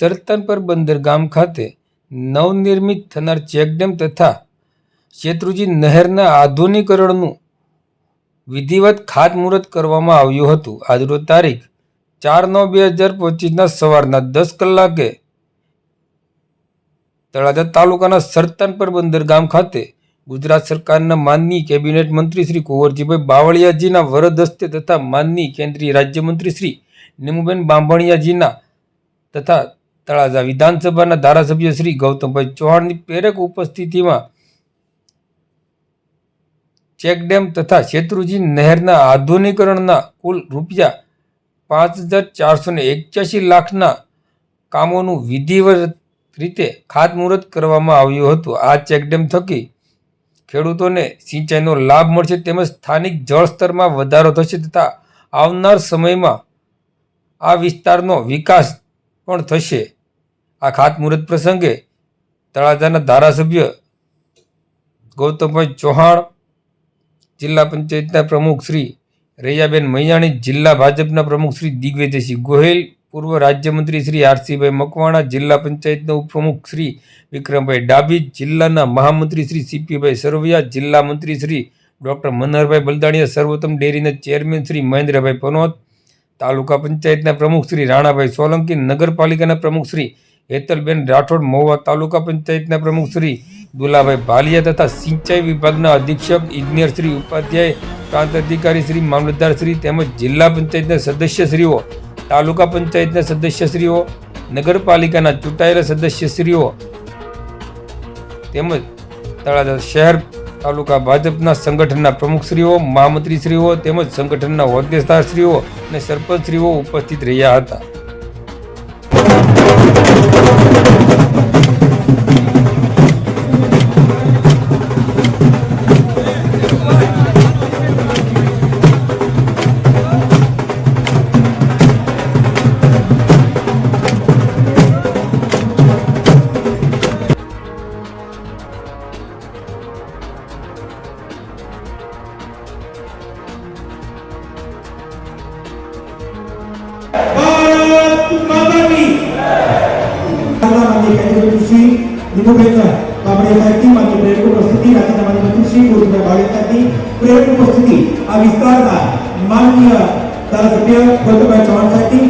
સરતાનપર બંદરગામ ખાતે નવનિર્મિત થનાર ચેકડેમ તથા શેત્રુજી નહેરના આધુનિકરણનું વિધિવત ખાતમુહૂર્ત કરવામાં આવ્યું હતું. આજરોજ તારીખ ચાર નવ બે હજાર પચીસના સવારના દસ કલાકે તળાજા તાલુકાના સરતાનપર બંદરગામ ખાતે ગુજરાત સરકારના માનની કેબિનેટ મંત્રી શ્રી કુંવરજીભાઈ બાવળિયાજીના વરદ હસ્તે તથા માનની કેન્દ્રીય રાજ્યમંત્રી શ્રી નીમુબેન બાંભણિયાજીના તથા તળાજા વિધાનસભાના ધારાસભ્ય શ્રી ગૌતમભાઈ ચૌહાણની પ્રેરક ઉપસ્થિતિમાં ચેકડેમ તથા શેત્રુજી નહેરના આધુનિકરણના કુલ રૂપિયા પાંચ હજાર ચારસો ને એકચ્યાસી લાખના કામોનું વિધિવત રીતે ખાતમુહૂર્ત કરવામાં આવ્યું હતું. આ ચેકડેમ થકી ખેડૂતોને સિંચાઈનો લાભ મળશે તેમજ સ્થાનિક જળસ્તરમાં વધારો થશે તથા આવનાર સમયમાં આ વિસ્તારનો વિકાસ પણ થશે. આ ખાતમુહૂર્ત પ્રસંગે તળાજાના ધારાસભ્ય ગૌતમભાઈ ચૌહાણ, જિલ્લા પંચાયતના પ્રમુખ શ્રી રૈયાબેન મૈયાણી, જિલ્લા ભાજપના પ્રમુખ શ્રી દિગ્વિજયસિંહ ગોહિલ, પૂર્વ રાજ્યમંત્રી શ્રી આરસીભાઈ મકવાણા, જિલ્લા પંચાયતના ઉપપ્રમુખ શ્રી વિક્રમભાઈ ડાભી, જિલ્લાના મહામંત્રી શ્રી સીપીભાઈ સરવૈયા, જિલ્લા મંત્રી શ્રી ડૉક્ટર મનહરભાઈ બલદાણીયા, સર્વોત્તમ ડેરીના ચેરમેન શ્રી મહેન્દ્રભાઈ પનોત, તાલુકા પંચાયતના પ્રમુખ શ્રી રાણાભાઈ સોલંકી, નગરપાલિકાના પ્રમુખ શ્રી હેતલબેન રાઠોડ મહુવા તાલુકા પંચાયતના પ્રમુખ શ્રી દુલાભાઈ ભાલિયા તથા સિંચાઈ વિભાગના અધિક્ષક ઇજનેર શ્રી ઉપાધ્યાય, પ્રાંત અધિકારી શ્રી મામલતદાર શ્રી તેમજ જિલ્લા પંચાયતના સદસ્યશ્રીઓ, તાલુકા પંચાયતના સદસ્યશ્રીઓ, નગરપાલિકાના ચૂંટાયેલા સદસ્યશ્રીઓ તેમજ તળાજા શહેર તાલુકા ભાજપના સંગઠનના પ્રમુખશ્રીઓ, મહામંત્રીશ્રીઓ તેમજ સંગઠનના હોદ્દેદારશ્રીઓ અને સરપંચશ્રીઓ ઉપસ્થિત રહ્યા હતા. ભારત માતા કી માનનીય કેન્દ્રીય શ્રી નિમુબેન બાબડિયા સાહેબની માનનીય પ્રેરક ઉપસ્થિતિ રાજ્યના માનનીય મંત્રી શ્રી ગોવિંદભાઈ બાવળિયા સાહેબની પ્રેરક ઉપસ્થિતિ આ વિસ્તારના માનનીય ધારાસભ્ય ગૌતમભાઈ ચૌહાણ સાહેબની